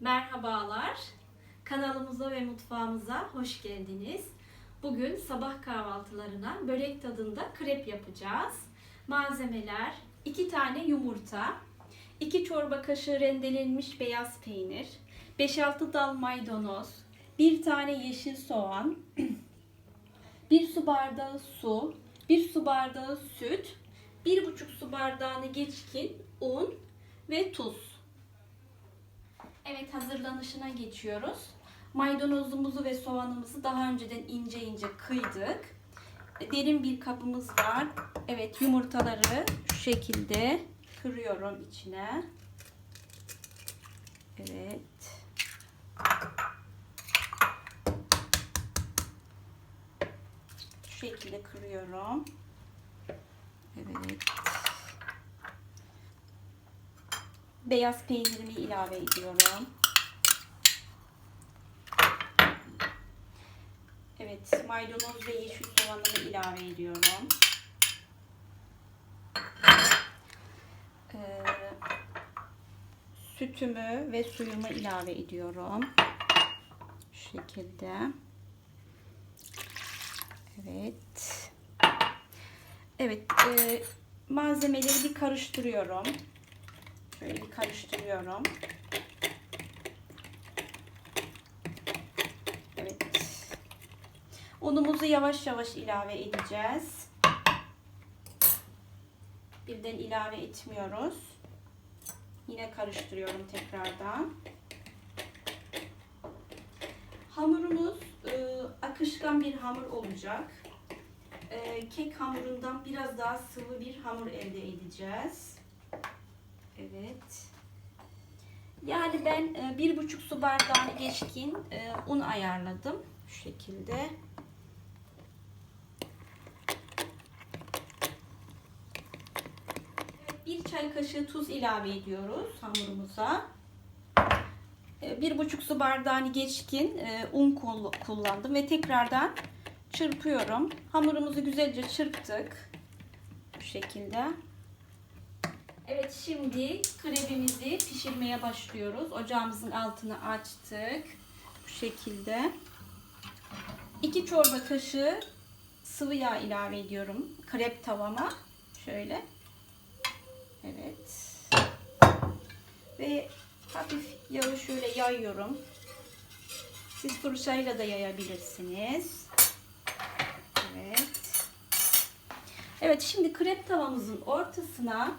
Merhabalar. Kanalımıza ve mutfağımıza hoş geldiniz. Bugün sabah kahvaltılarına börek tadında krep yapacağız. Malzemeler 2 tane yumurta, 2 çorba kaşığı rendelenmiş beyaz peynir, 5-6 dal maydanoz, 1 tane yeşil soğan, 1 su bardağı su, 1 su bardağı süt, 1,5 su bardağını geçkin un ve tuz. Evet hazırlanışına geçiyoruz. Maydanozumuzu ve soğanımızı daha önceden ince ince kıydık. Derin bir kabımız var. Evet yumurtaları şu şekilde kırıyorum içine. Evet. Şu şekilde kırıyorum. Evet. Beyaz peynirimi ilave ediyorum. Evet, maydanoz ve yeşil soğanımı ilave ediyorum. Ee, sütümü ve suyumu ilave ediyorum. Şu şekilde. Evet. Evet, e, malzemeleri bir karıştırıyorum. Şöyle bir karıştırıyorum. Evet. Unumuzu yavaş yavaş ilave edeceğiz. Birden ilave etmiyoruz. Yine karıştırıyorum tekrardan. Hamurumuz e, akışkan bir hamur olacak. E, kek hamurundan biraz daha sıvı bir hamur elde edeceğiz. Evet. Yani ben e, bir buçuk su bardağını geçkin e, un ayarladım. Şu şekilde. Bir çay kaşığı tuz ilave ediyoruz hamurumuza. E, Bir buçuk su bardağını geçkin un kullandım ve tekrardan çırpıyorum. Hamurumuzu güzelce çırptık. Bu şekilde. Evet şimdi krebimizi pişirmeye başlıyoruz. Ocağımızın altını açtık. Bu şekilde. 2 çorba kaşığı sıvı yağ ilave ediyorum. Krep tavama. Şöyle. Evet. Ve hafif yağı şöyle yayıyorum. Siz fırçayla da yayabilirsiniz. Evet. Evet şimdi krep tavamızın ortasına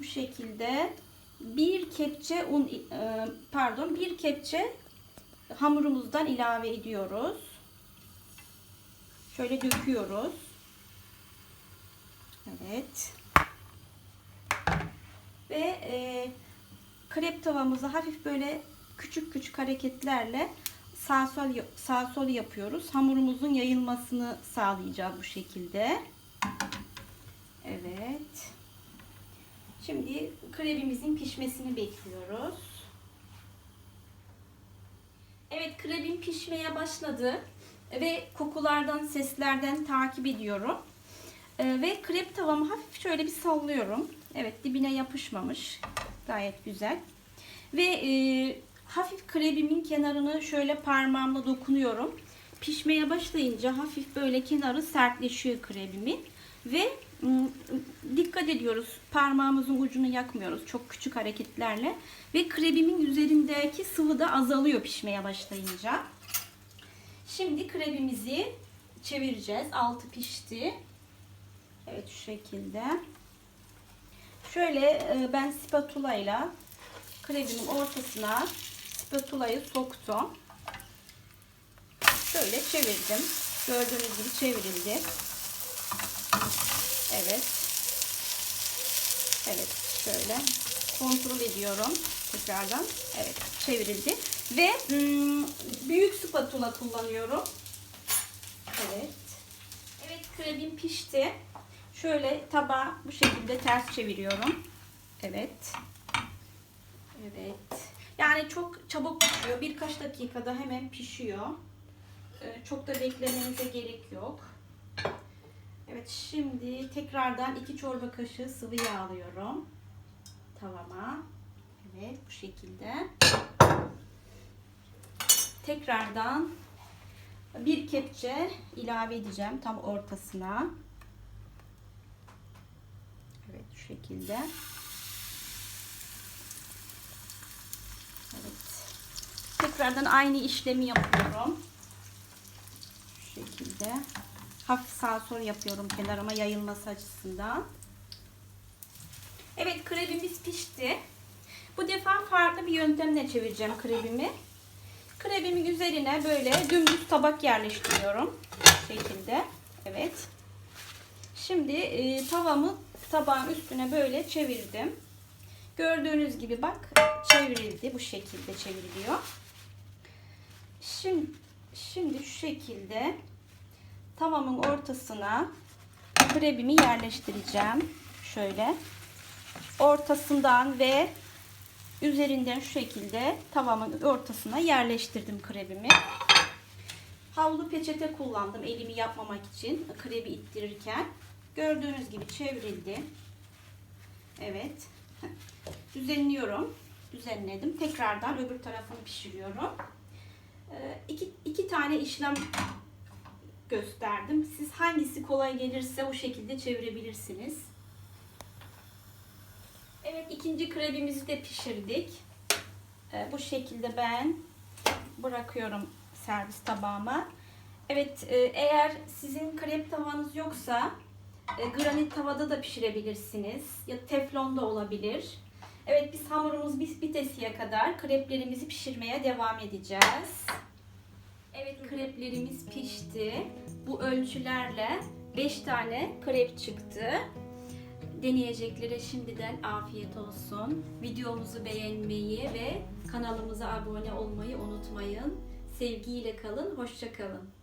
bu şekilde bir kepçe un e, pardon bir kepçe hamurumuzdan ilave ediyoruz. Şöyle döküyoruz. Evet. Ve e, krep tavamızı hafif böyle küçük küçük hareketlerle sağ sol sağ sol yapıyoruz. Hamurumuzun yayılmasını sağlayacağız bu şekilde. Evet. Şimdi krebimizin pişmesini bekliyoruz. Evet krebim pişmeye başladı ve kokulardan, seslerden takip ediyorum. Ee, ve krep tavamı hafif şöyle bir sallıyorum. Evet dibine yapışmamış. Gayet güzel. Ve e, hafif krebimin kenarını şöyle parmağımla dokunuyorum. Pişmeye başlayınca hafif böyle kenarı sertleşiyor krebimin. Ve dikkat ediyoruz. Parmağımızın ucunu yakmıyoruz. Çok küçük hareketlerle. Ve krebimin üzerindeki sıvı da azalıyor pişmeye başlayınca. Şimdi krebimizi çevireceğiz. Altı pişti. Evet şu şekilde. Şöyle e, ben spatula ile krebimin ortasına spatulayı soktum. Şöyle çevirdim. Gördüğünüz gibi çevrildi. Evet. Evet şöyle kontrol ediyorum tekrardan. Evet çevrildi. Ve ım, büyük spatula kullanıyorum. Evet. Evet krebim pişti. Şöyle tabağı bu şekilde ters çeviriyorum. Evet. Evet. Yani çok çabuk pişiyor. Birkaç dakikada hemen pişiyor. Ee, çok da beklemenize gerek yok. Şimdi tekrardan 2 çorba kaşığı sıvı yağ alıyorum tavama. Evet bu şekilde. tekrardan bir kepçe ilave edeceğim tam ortasına. Evet şu şekilde. Evet. Tekrardan aynı işlemi yapıyorum. Şu şekilde. Hafif sağ sol yapıyorum kenarıma yayılması açısından. Evet krebimiz pişti. Bu defa farklı bir yöntemle çevireceğim krebimi. Krebimin üzerine böyle dümdüz tabak yerleştiriyorum. Şekilde. Evet. Şimdi e, tavamı tabağın üstüne böyle çevirdim. Gördüğünüz gibi bak çevrildi. Bu şekilde çevriliyor. Şimdi, şimdi şu şekilde tavamın ortasına krebimi yerleştireceğim. Şöyle. Ortasından ve üzerinden şu şekilde tavamın ortasına yerleştirdim krebimi. Havlu peçete kullandım elimi yapmamak için krebi ittirirken. Gördüğünüz gibi çevrildi. Evet. Düzenliyorum. Düzenledim. Tekrardan öbür tarafını pişiriyorum. Ee, iki, iki tane işlem gösterdim. Siz hangisi kolay gelirse o şekilde çevirebilirsiniz. Evet ikinci krebimizi de pişirdik. Ee, bu şekilde ben bırakıyorum servis tabağıma. Evet e, eğer sizin krep tavanız yoksa e, granit tavada da pişirebilirsiniz. Ya teflon da olabilir. Evet biz hamurumuz bis bitesiye kadar kreplerimizi pişirmeye devam edeceğiz. Evet kreplerimiz pişti. Bu ölçülerle 5 tane krep çıktı. Deneyeceklere şimdiden afiyet olsun. Videomuzu beğenmeyi ve kanalımıza abone olmayı unutmayın. Sevgiyle kalın, hoşça kalın.